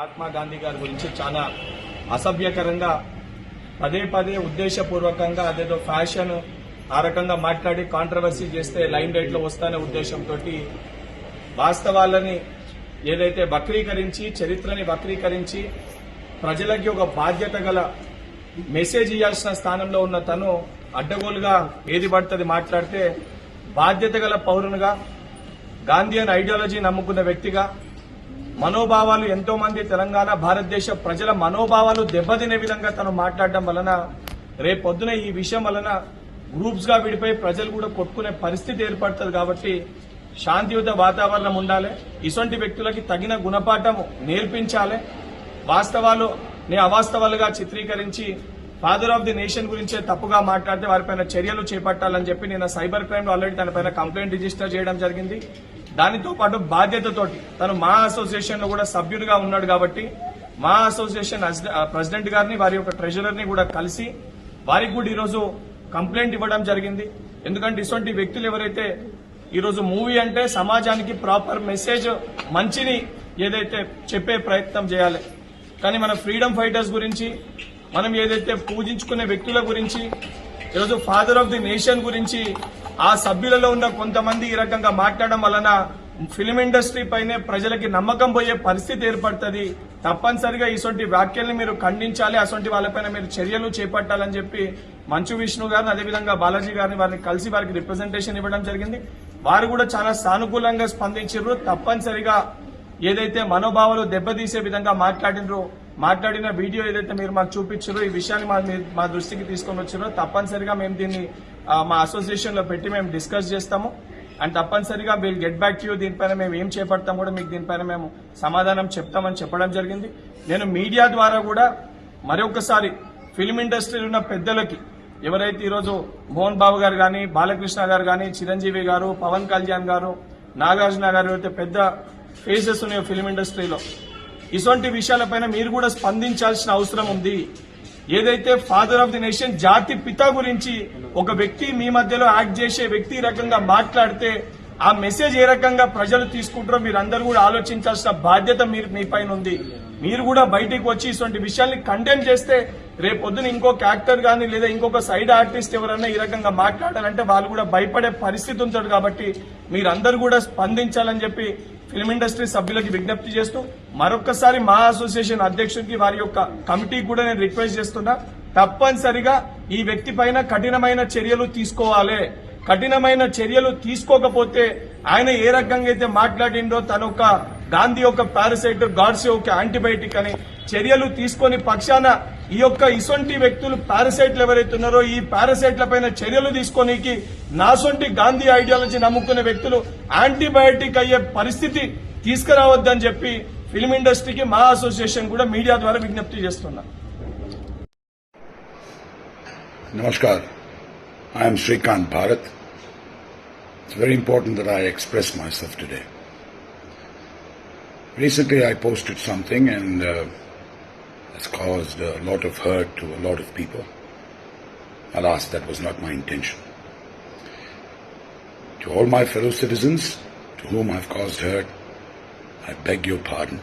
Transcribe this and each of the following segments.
మహాత్మా గాంధీ గారి గురించి చాలా అసభ్యకరంగా పదే పదే ఉద్దేశపూర్వకంగా అదేదో ఫ్యాషన్ ఆ రకంగా మాట్లాడి కాంట్రవర్సీ చేస్తే లైన్ లైట్లో వస్తానే ఉద్దేశంతో వాస్తవాలని ఏదైతే వక్రీకరించి చరిత్రని వక్రీకరించి ప్రజలకి ఒక బాధ్యత గల మెసేజ్ ఇవ్వాల్సిన స్థానంలో ఉన్న తను అడ్డగోలుగా ఏది పడుతుంది మాట్లాడితే బాధ్యత గల పౌరునిగా గాంధీ అని ఐడియాలజీ నమ్ముకున్న వ్యక్తిగా మనోభావాలు ఎంతో మంది తెలంగాణ భారతదేశ ప్రజల మనోభావాలు దెబ్బతినే విధంగా తను మాట్లాడడం వలన రేపొద్దున ఈ విషయం వలన గ్రూప్స్గా విడిపోయి ప్రజలు కూడా కొట్టుకునే పరిస్థితి ఏర్పడుతుంది కాబట్టి శాంతియుత వాతావరణం ఉండాలి. ఇటువంటి వ్యక్తులకి తగిన గుణపాఠం నేర్పించాలి. వాస్తవాలు అవాస్తవాలుగా చిత్రీకరించి ఫాదర్ ఆఫ్ ది నేషన్ గురించే తప్పుగా మాట్లాడితే వారిపైన చర్యలు చేపట్టాలని చెప్పి నేను సైబర్ క్రైమ్లో ఆల్రెడీ తనపైన కంప్లైంట్ రిజిస్టర్ చేయడం జరిగింది. దానితో పాటు బాధ్యతతోటి తను మా అసోసియేషన్లో కూడా సభ్యుడిగా ఉన్నాడు కాబట్టి మా అసోసియేషన్ ప్రెసిడెంట్ గారిని వారి యొక్క ట్రెజరర్ని కూడా కలిసి వారికి కూడా ఈరోజు కంప్లైంట్ ఇవ్వడం జరిగింది. ఎందుకంటే ఇటువంటి వ్యక్తులు ఎవరైతే ఈరోజు మూవీ అంటే సమాజానికి ప్రాపర్ మెసేజ్ మంచిని ఏదైతే చెప్పే ప్రయత్నం చేయాలి. కానీ మన ఫ్రీడమ్ ఫైటర్స్ గురించి మనం ఏదైతే పూజించుకునే వ్యక్తుల గురించి ఈరోజు ఫాదర్ ఆఫ్ ది నేషన్ గురించి ఆ సభ్యులలో ఉన్న కొంతమంది ఈ రకంగా మాట్లాడడం వలన ఫిలిం ఇండస్ట్రీ పైనే ప్రజలకి నమ్మకం పోయే పరిస్థితి ఏర్పడుతుంది. తప్పనిసరిగా ఇటువంటి వ్యాఖ్యల్ని మీరు ఖండించాలి అటువంటి వాళ్ళపైన మీరు చర్యలు చేపట్టాలని చెప్పి మంచు విష్ణు గారిని అదేవిధంగా బాలాజీ గారిని వారిని కలిసి వారికి రిప్రజెంటేషన్ ఇవ్వడం జరిగింది. వారు కూడా చాలా సానుకూలంగా స్పందించారు తప్పనిసరిగా ఏదైతే మనోభావాలు దెబ్బతీసే విధంగా మాట్లాడినరో మాట్లాడిన వీడియో ఏదైతే మీరు మాకు చూపించారో ఈ విషయాన్ని మా దృష్టికి తీసుకొని వచ్చారో తప్పనిసరిగా మేము దీన్ని మా అసోసియేషన్లో పెట్టి మేము డిస్కస్ చేస్తాము. అండ్ తప్పనిసరిగా we'll get back to you దీనిపైన మేము ఏం చేపడతాం కూడా మీకు దీనిపైన మేము సమాధానం చెప్తామని చెప్పడం జరిగింది. నేను మీడియా ద్వారా కూడా మరొకసారి ఫిల్మ్ ఇండస్ట్రీలో ఉన్న పెద్దలకి ఎవరైతే ఈరోజు మోహన్ బాబు గారు కానీ బాలకృష్ణ గారు కానీ చిరంజీవి గారు పవన్ కళ్యాణ్ గారు నాగార్జున గారు ఎవరైతే పెద్ద ఫేసెస్ ఉన్నాయో ఫిల్మ్ ఇండస్ట్రీలో ఇటువంటి విషయాలపైన మీరు కూడా స్పందించాల్సిన అవసరం ఉంది. ఏదైతే ఫాదర్ ఆఫ్ ది నేషన్ జాతి పిత గురించి ఒక వ్యక్తి మీ మధ్యలో యాక్ట్ చేసే వ్యక్తి రకంగా మాట్లాడితే ఆ మెసేజ్ ఏ రకంగా ప్రజలు తీసుకుంటారో మీరు కూడా ఆలోచించాల్సిన బాధ్యత మీరు మీ పైన ఉంది. మీరు కూడా బయటికి వచ్చి ఇటువంటి విషయాల్ని కంటెంట్ చేస్తే రేపొద్దున ఇంకొక యాక్టర్ కానీ లేదా ఇంకొక సైడ్ ఆర్టిస్ట్ ఎవరైనా ఈ రకంగా మాట్లాడాలంటే వాళ్ళు కూడా భయపడే పరిస్థితి ఉంటారు కాబట్టి మీరందరూ కూడా స్పందించాలని చెప్పి ఫిల్మ్ ఇండస్ట్రీ సభ్యులకి విజ్ఞప్తి చేస్తూ మరొకసారి మా అసోసియేషన్ అధ్యక్షుడికి వారి యొక్క కమిటీ కూడా నేను రిక్వెస్ట్ చేస్తున్నా తప్పనిసరిగా ఈ వ్యక్తి పైన కఠినమైన చర్యలు తీసుకోవాలి. కఠినమైన చర్యలు తీసుకోకపోతే ఆయన ఏ రకంగా అయితే మాట్లాడిండో తన ఒక గాంధీ యొక్క పారాసైట్ గాడ్స్ యొక్క యాంటీబయాటిక్ అని చర్యలు తీసుకొని పక్షాన ఈ యొక్క ఇసొంటి వ్యక్తులు పారాసైట్లు ఎవరైతే ఉన్నారో ఈ పారాసైట్ల పైన చర్యలు తీసుకోనికి నాసొంటి గాంధీ ఐడియాలజీ నమ్ముకునే వ్యక్తులు యాంటీబయాటిక్ అయ్యే పరిస్థితి తీసుకురావద్దని చెప్పి ఫిల్మ్ ఇండస్ట్రీకి మా అసోసియేషన్ కూడా మీడియా ద్వారా విజ్ఞప్తి చేస్తున్నా. నమస్కారం. I am Srikant Bharat. It's very important that I express myself today. Recently, I posted something and uh, it's caused a lot of hurt to a lot of people. Alas, that was not my intention. To all my fellow citizens to whom I've caused hurt, I beg your pardon.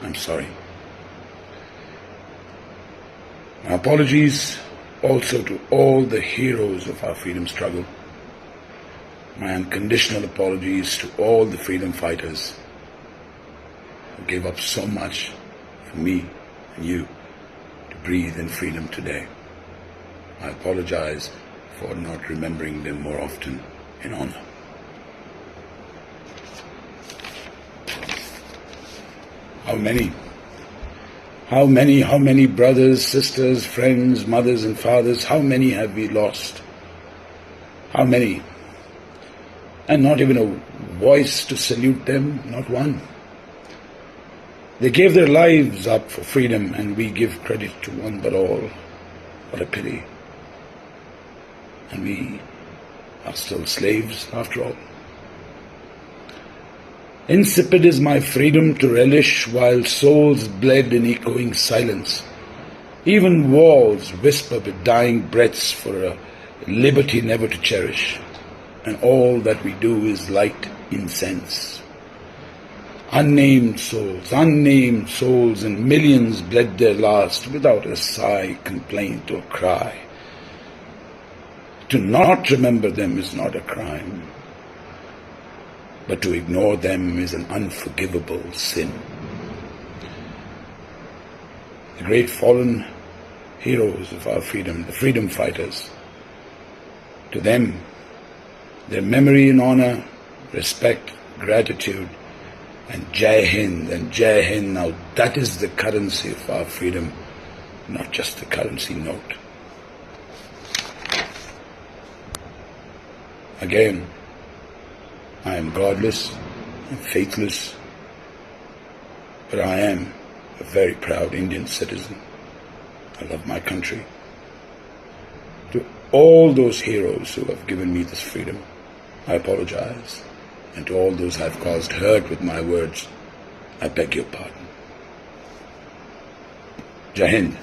I'm sorry. My apologies also to all the heroes of our freedom struggle. My unconditional apologies to all the freedom fighters who gave up so much for me and you to breathe in freedom today. I apologize for not remembering them more often in honor. How many how many, how many brothers, sisters, friends, mothers, and fathers, how many have we lost? How many? And not even a voice to salute them, not one. They gave their lives up for freedom, and we give credit to one but all. What a pity. And we are still slaves after all. Insipid is my freedom to relish while souls bled in echoing silence. Even walls whisper with dying breaths for a liberty never to cherish. And all that we do is light incense. Unnamed souls, unnamed souls, and millions bled their last without a sigh, complaint, or cry. To not remember them is not a crime, but to ignore them is an unforgivable sin. The great fallen heroes of our freedom, the freedom fighters, to them, their memory and honor, respect, gratitude, and Jai Hind and Jai Hind. Now that is the currency of our freedom, not just the currency note. Again, I am godless and faithless, but I am a very proud Indian citizen. I love my country. To all those heroes who have given me this freedom, I apologize. And to all those I've caused hurt with my words, I beg your pardon. Jai Hind.